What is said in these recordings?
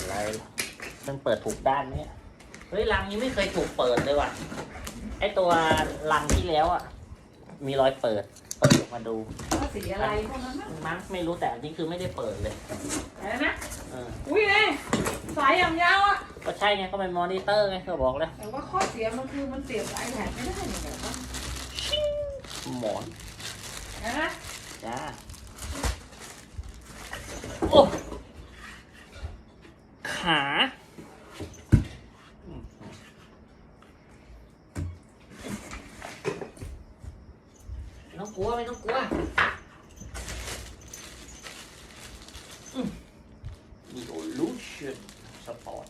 อะไรมันเปิดถูกด้านไหมเนี่ยเฮ้ยรังนี้ไม่เคยถูกเปิดเลยว่ะ ไอตัวรังที่แล้วอะ มีรอยเปิด เปิดออกมาดูว่าสีอะไรพวกนั้นนะมั้งไม่รู้แต่อันนี้คือไม่ได้เปิดเลย อะไรนะ เออ อุ้ยเอ้ยสายอย่างยาวอะ ก็ใช่ไงก็เป็นมอนิเตอร์ไงเขาบอกแล้วแต่ว่าข้อเสียมันคือมันเสียบไอแพดไม่ได้เนี่ยแบบว่าหมอน เห็นไหม จ้าโอ้ขาไม่ต้องกลัวไม่ต้องกลัวมีโอลูชั่นสปอร์ต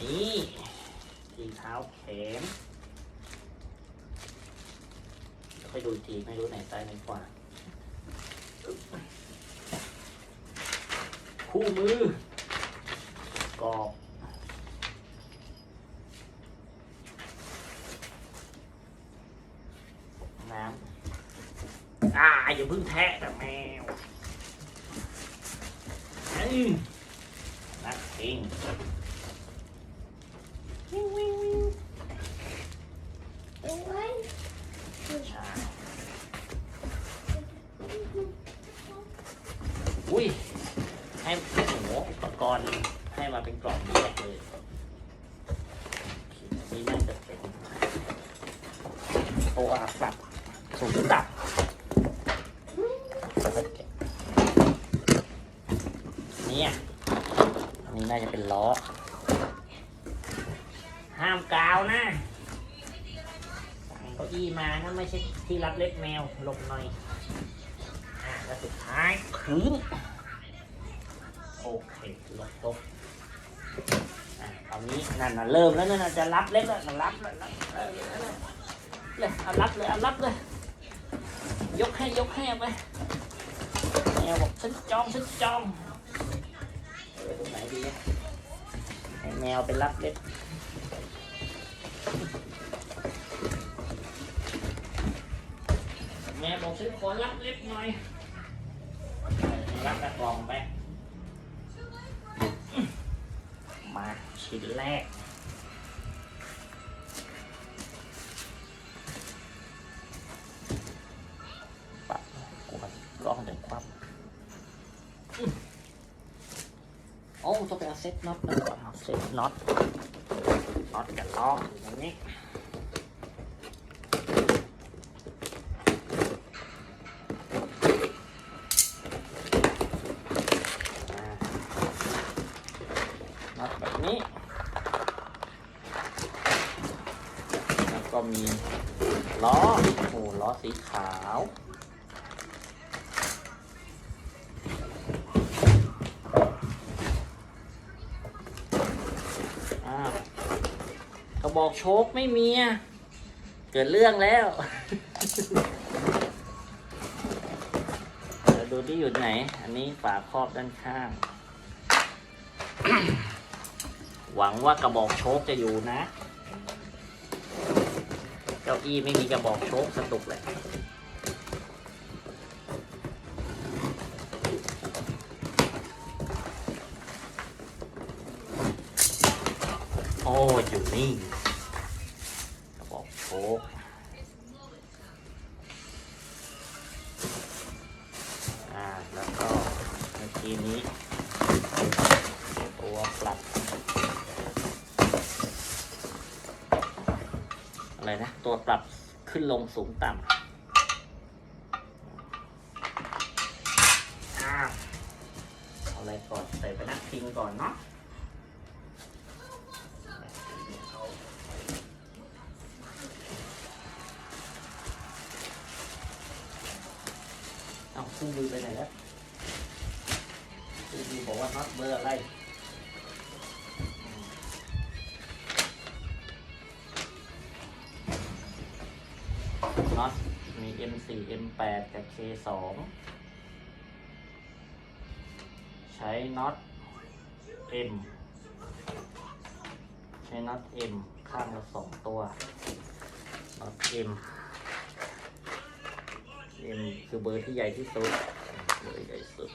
นี่ทีเท้าแขน ค่อย ดูอีกทีไม่รู้ไหนซ้ายไหนขวาคู่มือกรอบน้ำอ่าอย่าเพิ่งแทะแต่แมวอืมนักเองวิ่งวิ่งวิ่งใช่ อุ้ย ให้โอ้โหอุปกรณ์ให้มาเป็นกล่องแยกเลยอันนี่น่าจะเป็นตัวปรับสูงต่ำเนี่ยอันนี้น่าจะเป็นล้อ ห้ามกาวนะเก้าอี้มานะไม่ใช่ที่รับเล็บแมวหลบหน่อย อะแล้วสุดท้ายพื้น เคลบลบอะตอนนี้นั่นน่ะเริ่มแล้วนั่นน่ะจะรับเล็บแล้วน่ะรับแล้วรับแล้วเลยเอารับเลยเอารับเลย ยกให้ยกให้ไปแมวบอกฉันจองฉันจองเออตรงไหนดีให้แมวไปรับเล็บแมวบอกฉันขอรับเล็บหน่อยรับกระกล่องไป มาชิ้นแรก ปัดกวนกล้องเดี๋ยวคว่ำอื้อโอ้ต้องไปเอาเซ็ตน็อตมาก่อนเอาเซ็ตน็อตน็อตกับล้ออยู่ตรงนี้ น็อตแบบนี้ แล้ว ก็มีล้อโอ้ล้อสีขาว กระบอกโชคไม่มีอะเกิดเรื่องแล้วเดี๋ยวดูที่อยู่ไหน อันนี้ฝาครอบด้านข้าง หวังว่ากระบอกโชคจะอยู่นะ อี้ไม่มีกระบอกโชคสตุกเลยโอ้อยู่นี่กระบอกโชคอ่า แล้วก็เมื่อกี้นี้ ตัวปรับ อะไรนะ ตัวปรับขึ้นลงสูงต่ำ M8 กับ K2 ใช้น็อต M ใช้น็อต M ข้างละสองตัวน็อต M เอ็มคือเบอร์ที่ใหญ่ที่สุดเบอร์ใหญ่สุด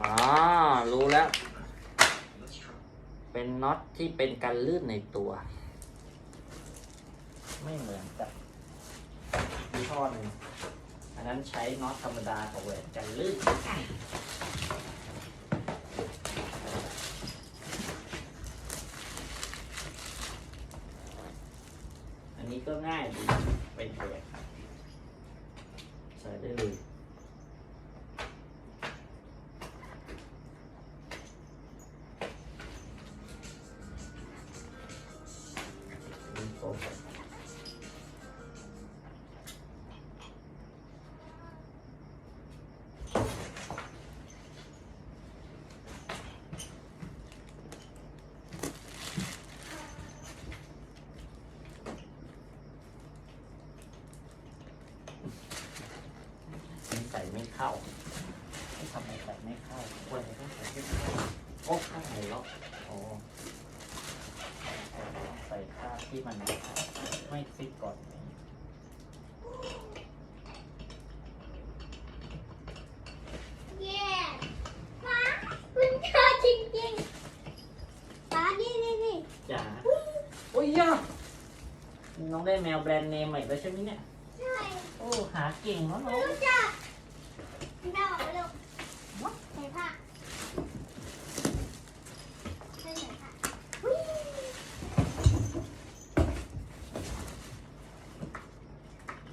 อ๋อ รู้แล้ว เป็นน็อตที่เป็นกันลื่นในตัว ไม่เหมือนกับยี่ห้อหนึ่งอันนั้นใช้น็อตธรรมดากับแหวนกันลื่นอันนี้ก็ง่ายดีเป็นแหวนใส่ได้เลย ไม่เข้าไม่ทำไมใส่ไม่เข้าควรจะต้องใส่ไม่เข้าโอ้ข้างไหนล็อกโอ้ใส่ข้างที่มันไม่ฟิตก่อนเย้ฟ้าคุณเจอจริงๆฟ้านี่นี่นี่จ๋าโอ้ยยาน้องได้แมวแบรนด์เนมใหม่แล้วใช่ไหมเนี่ย ใช่ โอ้ หาเก่งเนาะน้องรู้จักเดาลูกใส่ผ้าใส่ผ้าอุ๊ย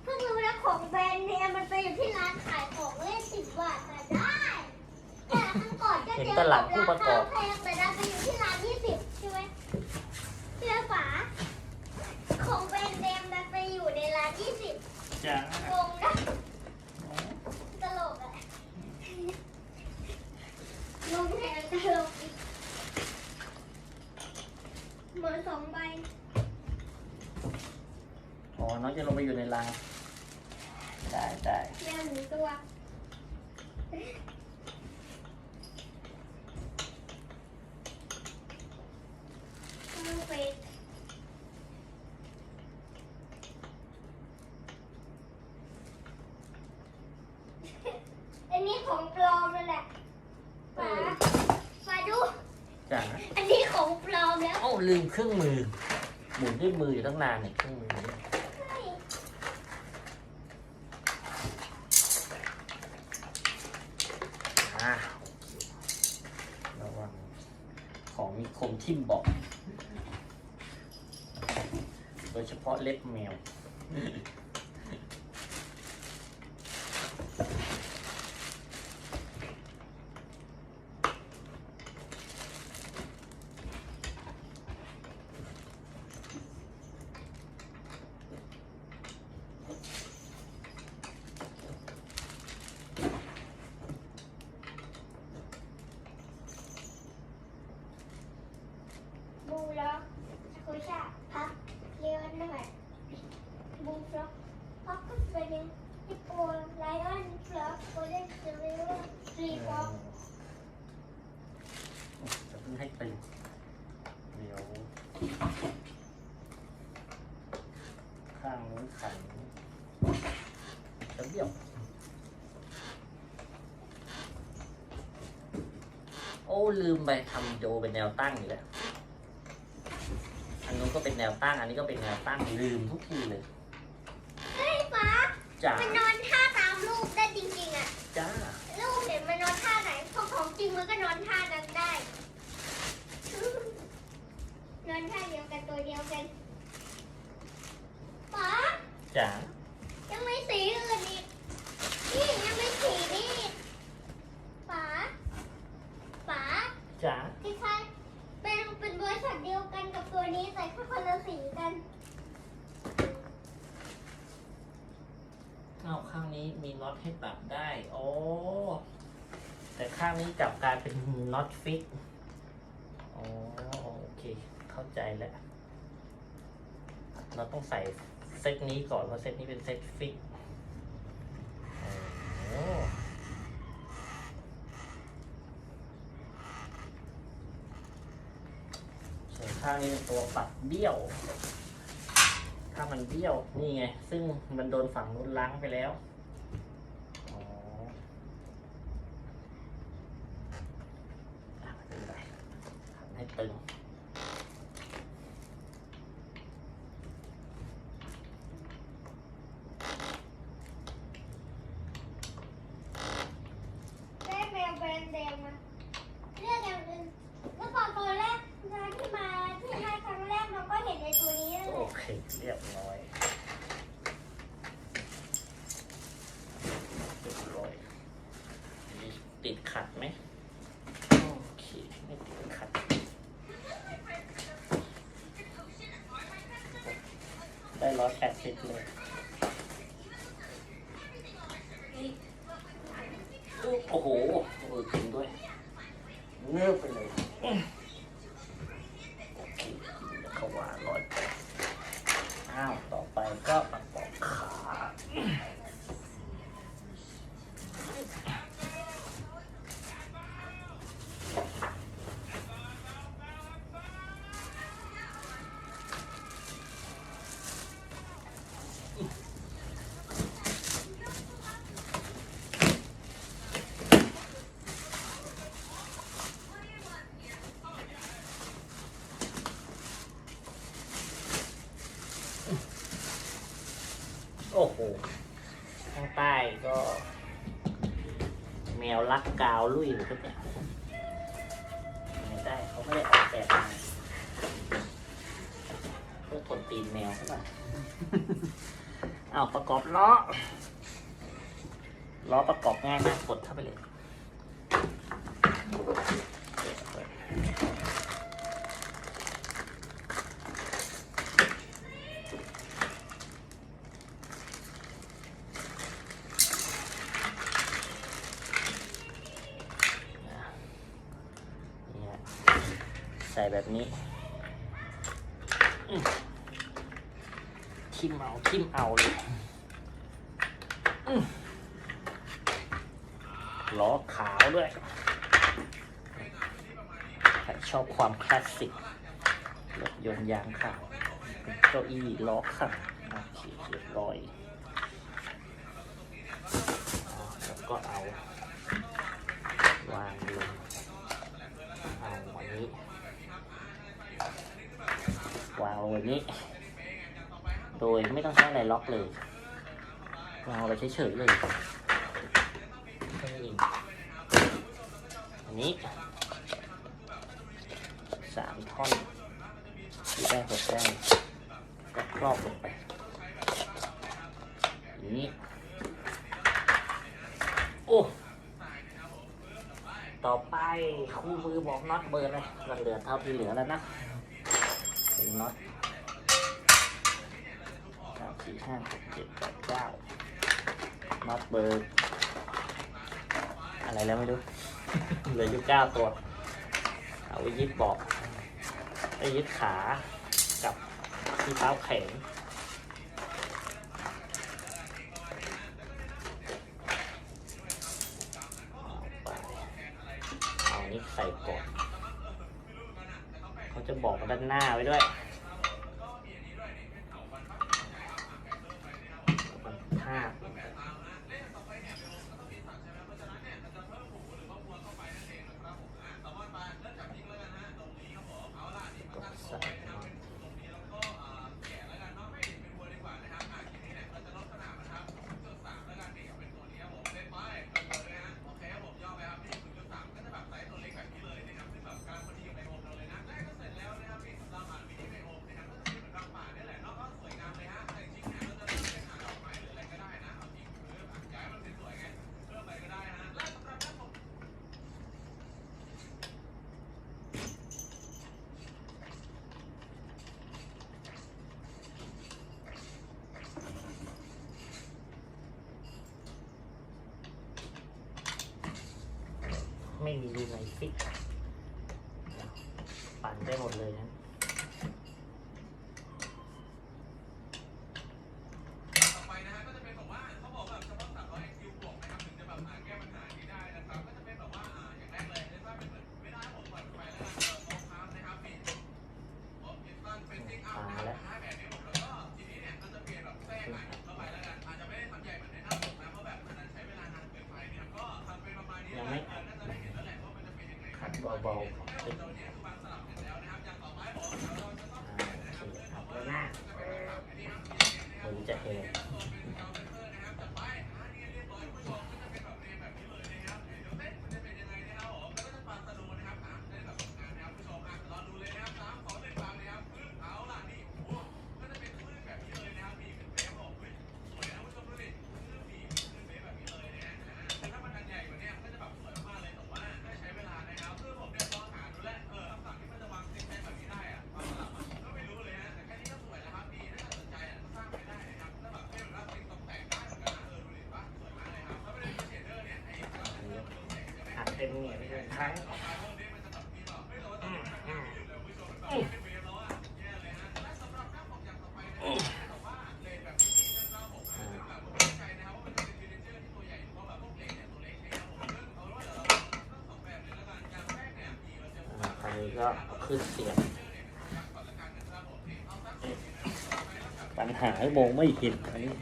เพิ่งรู้นะของแบรนด์เนมมันไปอยู่ที่ร้านขายของเล่นสิบบาทแต่ได้ แต่ครั้งก่อนก็ เห็น เจอ ต กับ ลา รา ดผู้ประก คา อบ แพงแต่ได้ไปอยู่ที่ร้านยี่สิบใช่ไหมเชื่อฝาของแบรนด์เนมมันไปอยู่ในร้านยี่สิบ จ๋าง งนะตลกอะงงแทนตลกอีกเหมือนสองใบ อ๋อ น้อง จะลงไปอยู่ในรัง ได้ได้แมวหนึ่งตัวเอาไปอันนี้ของปลอมนั่นแหละฝาฝาดูจ๋าอันนี้ของปลอมแล้วโอ้ลืมเครื่องมือ หมุนด้วยมืออยู่ตั้งนานเนี่ยเครื่องมือเนี่ยอ่าระวัง ของมีคมทิ่มบอก โดยเฉพาะเล็บแมว บูล็อกคุชาพักเรียนหน่อยบูล็อกพักก็เป็นฮิปโปไลออนฟล็อกโกลเด้นซิลเวอร์ทรีฟ็อก จะเพิ่งให้ตื่นเดี๋ยว ข้างนู้นขันจะเบี้ยวโอ้ลืมไปทำโยเป็นแนวตั้งอีกแล้วอันนู้นก็เป็นแนวตั้ง อันนี้ก็เป็นแนวตั้งลืมทุกทีเลย เฮ้ยฟ้าจ้ามันนอนท่าตามรูปได้จริงๆอะ จ้า รูปเนี่ยมันนอนท่าไหนพอของจริงมันก็นอนท่านั้นได้ นอนท่าเดียวกันตัวเดียวกันฟ้าจ้ายังไม่สีอื่นอีกนี่ยังไม่สีนี่อีกป๋าป๋าจ้าคล้ายๆเป็นเป็นบริษัทเดียวกันกับตัวนี้แต่แค่คนละสีกันเอาข้างนี้มีน็อตให้ปรับได้ โอ้ แต่ข้างนี้กลับกลายเป็นน็อตฟิกอ๋อโอ เข้าใจแล้ว เราต้องใส่เซตนี้ก่อนเพราะเซตนี้เป็นเซตฟิกโอ้ข้างนี้เป็นตัวปัดเบี้ยว ถ้ามันเบี้ยว นี่ไง ซึ่งมันโดนฝั่งนู้นล้างไปแล้ว อ๋ออะไม่เป็นไรทำให้ตึง ได้แมวแบรนด์แดงมาเลือกอย่างอื่นเมื่อก่อนตัวแรกตอนที่มาที่ให้ครั้งแรกเราก็เห็นในตัวนี้นั่นแห โอ ละ เค เรียบร้อยเรียบร้อยมีติดขัดไหมโอเค ไม่ติดขัด ได้ร้อยแปดสิบเลย โอ้โหเออจริงด้วยเนื้อไปเลยโอเคเขาว่าร้อยแปดอ้าว ต่อไปก็ประกอบขา โอ้โห ข้างใต้ก็ แมวาลุยเลยครับเนี่ยไม่ได้เขาไม่ได้ออกแบบมาเพื่อทนตีนแมวใช่ป่ะ เอาประกอบล้อ ล้อประกอบง่ายมากกดเข้าไปเลย เนี่ยใส่ แบบนี้ทิมเอาทิมเอาเลยล้อขาวด้วย ชอบความคลาสสิกรถยนต์ยางขาวเก้าอี้ล้อขาวโอเคเรียบร้อยอ่าแล้วก็เอา วางลง เอาวันนี้ วางลงวันนี้ โดยไม่ต้องใช้อะไรล็อกเลยวางไปเฉยๆเลยอันนี้สามท่อนที่ได้หกได้ก็ครอบลงไปอย่างนี้โอ้ต่อไปคู่มือบอกน็อตเบอร์เลยมันเหลือเท่าที่เหลือแล้วนะ เป็นน็อตเก้าสี่ห้าหกเจ็ดแปดเก้าน็อตเบอร์อะไรแล้วไม่รู้ เหลืออยู่เก้าตัว เอาไว้ยึดเบอกไว้ยึดขากับที่เท้าแขนเอาไปเอานี้ใส่ก่อน เขาจะบอกด้านหน้าไว้ด้วยภาพลงไปกดใส่ ไม่มีรูไหนฟิกปั่นได้หมดเลยนะ เบาๆติดอ่าโอเคครับแล้วหน้ามือจะเอง อัดเต็มเหนียวไปเลยครั้งอืมอืมอืมอืมอ่าคราวนี้ ก็ขึ้นเสียงปัญหาให้มองไม่เห็นอันนี้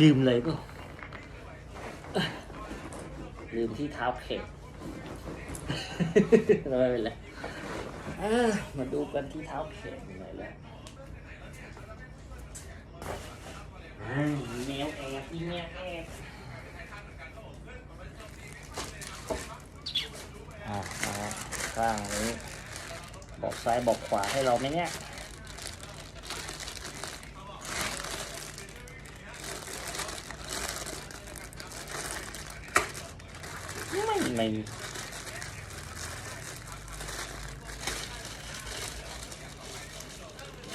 ลืมเลยก็ลืม ที่เท้าเข็มไม่เป็นไรเอ้อมาดูกันที่เท้าเข็มหน่อยแล้วแนวแอบอีแนวแอบอ่าอ่าข้างนี้ บอกซ้ายบอกขวาให้เราไหมเนี่ย ไม่มี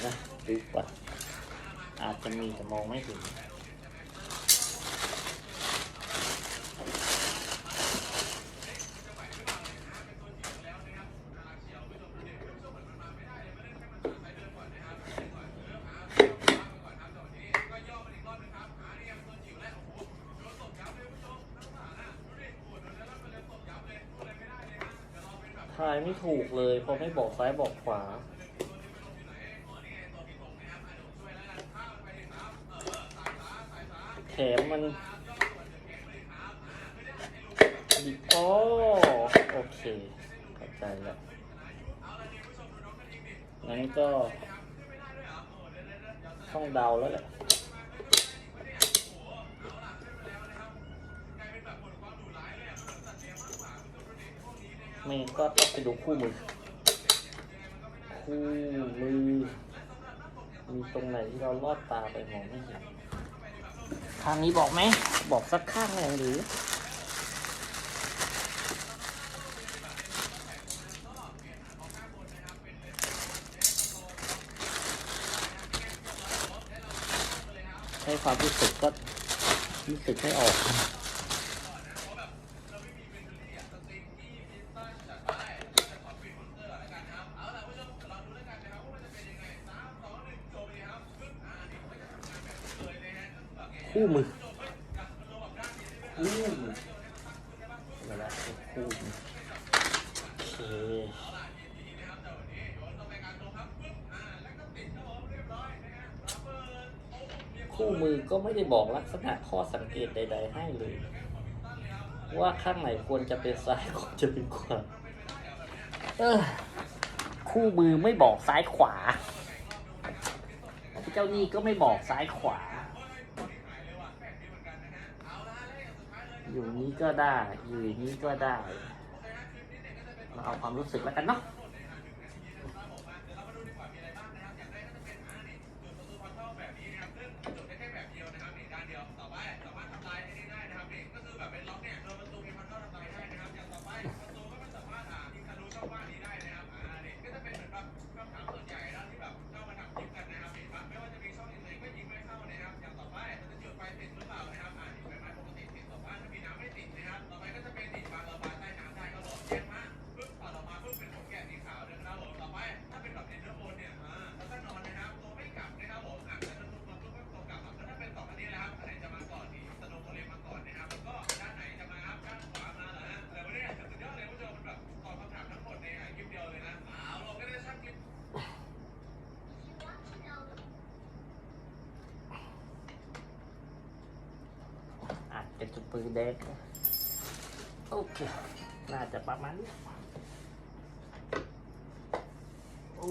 นะดูก่อนอาจจะมีแต่มองไม่ถึงายไม่ถูกเลยเพราะไม่บอกซ้ายบอกขวา แถมมันดิโอโอเคเข้าใจแล้วงั้นก็ต้องเดาแล้วแหละ ไม่งก็ต้องไปดูคู่มือ คู่มือ มีตรงไหนที่เราลอดตาไปมองไม่เห็นข้างนี้บอกไหม บอกสักข้างหนึ่งหรือให้ความรู้สึกก็รู้สึกไม่ออก คู่มือคู่มือเวลาคู่มือโอเคคู่มือก็ไม่ได้บอกลักษณะข้อสังเกตใด ๆ ให้เลย ว่าข้างไหนควรจะเป็นซ้ายควรจะเป็นขวาเออคู่มือไม่บอกซ้ายขวาเจ้านี่ก็ไม่บอกซ้ายขวา อยู่นี้ก็ได้ อยู่อย่างนี้ก็ได้ เราเอาความรู้สึกแล้วกันเนาะ ปืนแดงโอเคน่าจะประมาณนี้โอ้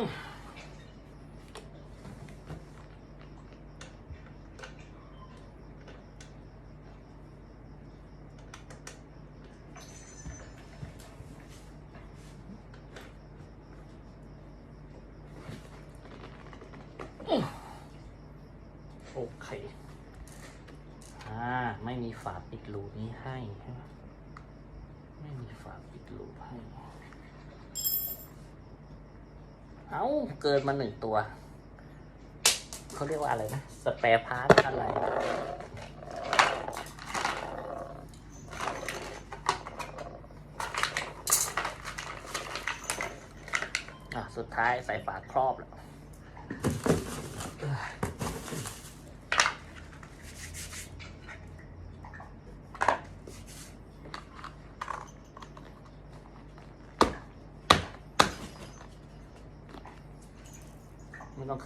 โอเค อ่า ไม่มีฝาปิดรูนี้ให้ใช่ไหมไม่มีฝาปิดรูให้ เอ้าเกินมาหนึ่งตัว เขาเรียกว่าอะไรนะ สเปรพาร์ทอะไร อะ สุดท้ายใส่ฝาครอบแล้ว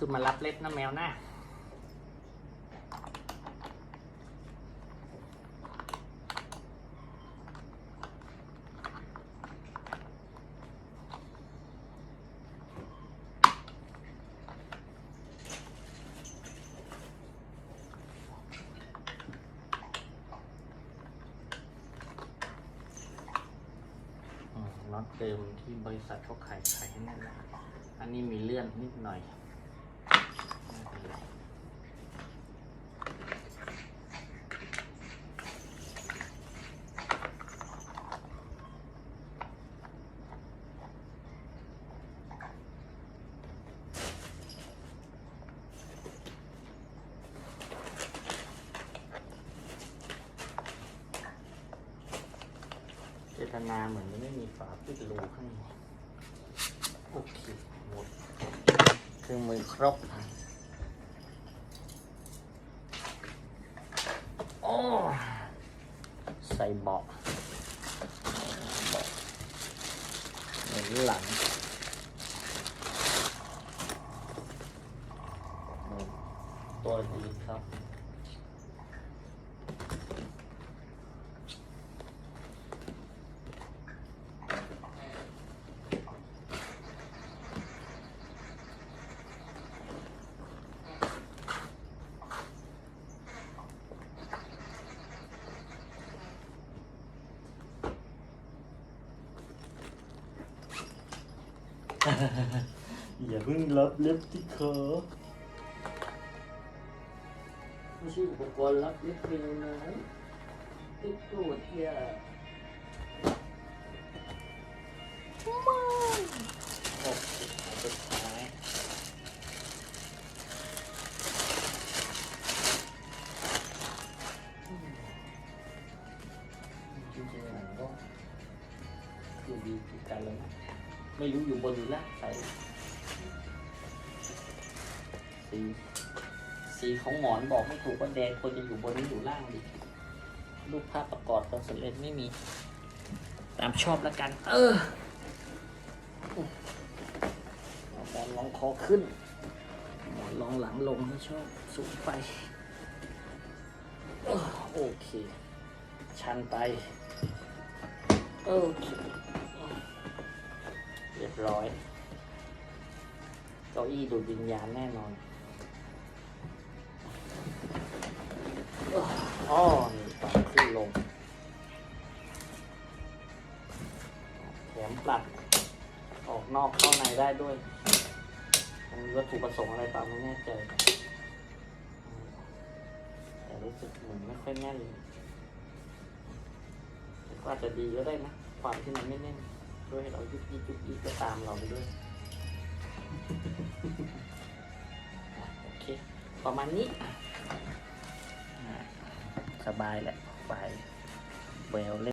ไม่ต้อมารับเล็บนะแมวหน้าน็อตเดิมที่บริษัทเขาขายขายให้แน่นนะอันนี้มีเลื่อนนิดหน่อย เจตนาเหมือนจะไม่มีฝาปิดรูข้างให้โอเคหมดเครื่องมือครบโอ้ใส่เบาะเบาะหนุนหลังตัวดีครับ อย่าเพิ่ง รับเล็บที่คอไม่ใช่อุปกรณ์รับเล็กเร็วนะติดตัวเที่ย ของหมอนบอกไม่ถูกว่าแดงควรจะอยู่บนหรืออยู่ล่างดีรูปภาพประกอบตอนสำเร็จไม่มี ตามชอบแล้วกัน เออเอาหมอนรองคอขึ้น หมอนรองหลังลงไม่ชอบสูงไปเออโอเค ชันไปโอเคเรียบร้อยเก้าอี้ดูดวิญญาณแน่นอน อ๋อนี่ปรับขึ้นลงแถมปรับออกนอกเข้าในได้ด้วยมันมีวัตถุประสงค์อะไรตามไม่แน่ใจ แต่รู้สึกเหมือนไม่ค่อยแน่นเลยแต่ก็อาจจะดีก็ได้นะ ความที่มันไม่แน่นช่วยให้เรายุบยิบยุบยิบก็ตามเราไปด้วยโอเค ประมาณนี้ สบายแหละไปแววเล่น